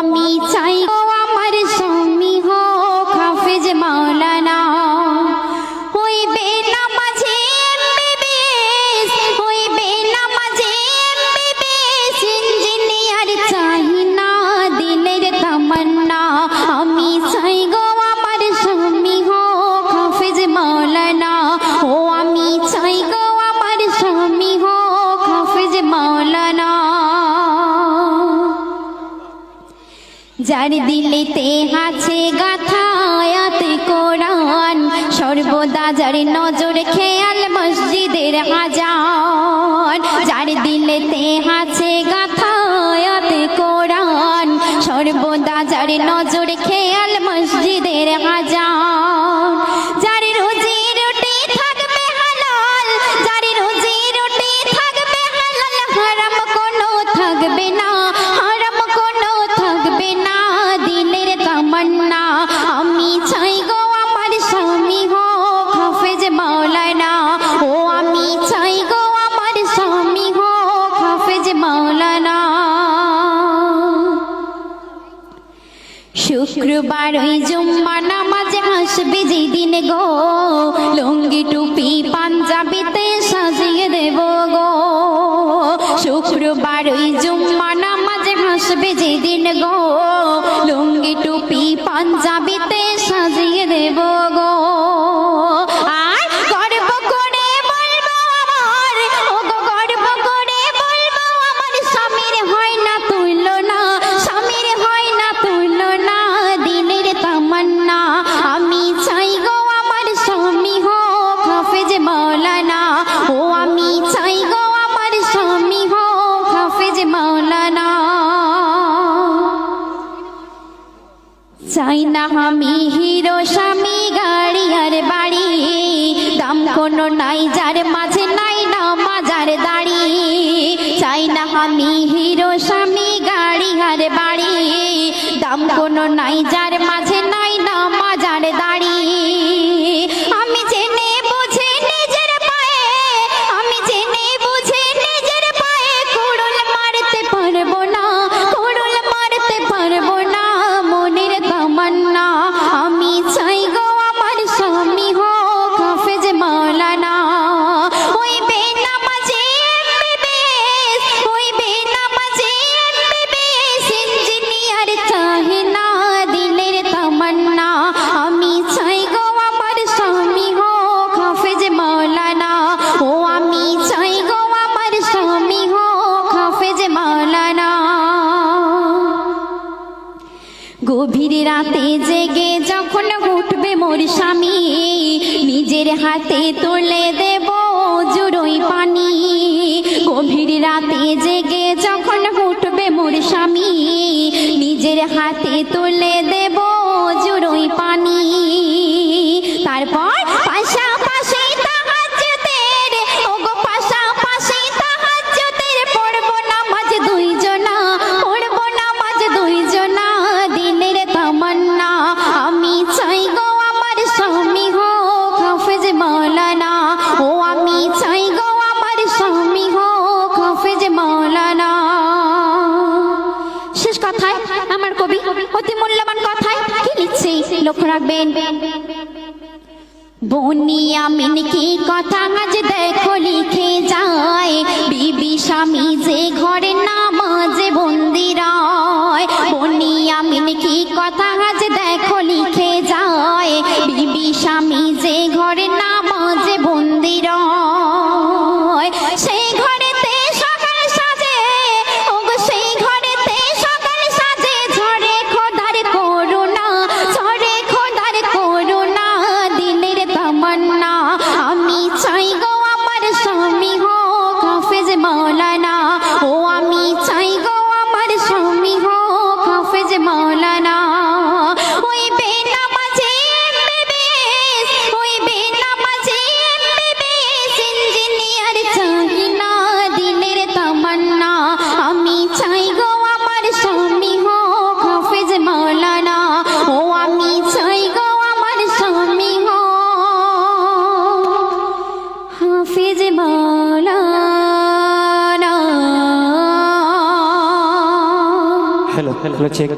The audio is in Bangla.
আমি চাই যার দিলেতে আছে গাথায়াত কোরআন, সর্বদা যার নজর খেয়াল মসজিদের আজান যার দিলেতে আছে গাথায়াত কোরআন, সর্বদা যার নজর খেয়াল মসজিদের আজান যার শুক্রবার ওই জুম্মা নামাজে আসবে যেদিন গো। লুঙ্গি, টুপি, পাঞ্জাবিতে সাজিয়ে দেব গো। শুক্রবার ওই জুম্মা নামাজে আসবে যেদিন গো। চাই না আমি হিরো স্বামী, গাড়ি আর বাড়ি। দাম কোনো নাই, যার মাঝে নাই না মাজার দাড়ি। চাই না আমি হিরো স্বামী, গাড়ি আর বাড়ি। দাম কোনো নাই, যার গভীর রাতে জেগে যখন উঠবে মোর স্বামী, নিজের হাতে তুলে দেব জুড়োই পানি। গভীর রাতে জেগে যখন উঠবে মোর স্বামী, নিজের হাতে তুলে অতি মূল্যবান কথায় কি লিখছি? লক্ষ্য রাখবেন। বনিয়ামিন কি কথা আজ দেখো লিখে যায়। বিবি স্বামী যে ঘরে নামাজে বন্দিরায়। বনিয়ামিন কি কথা আজ দেখো লিখে যায়। বিবি স্বামী চেক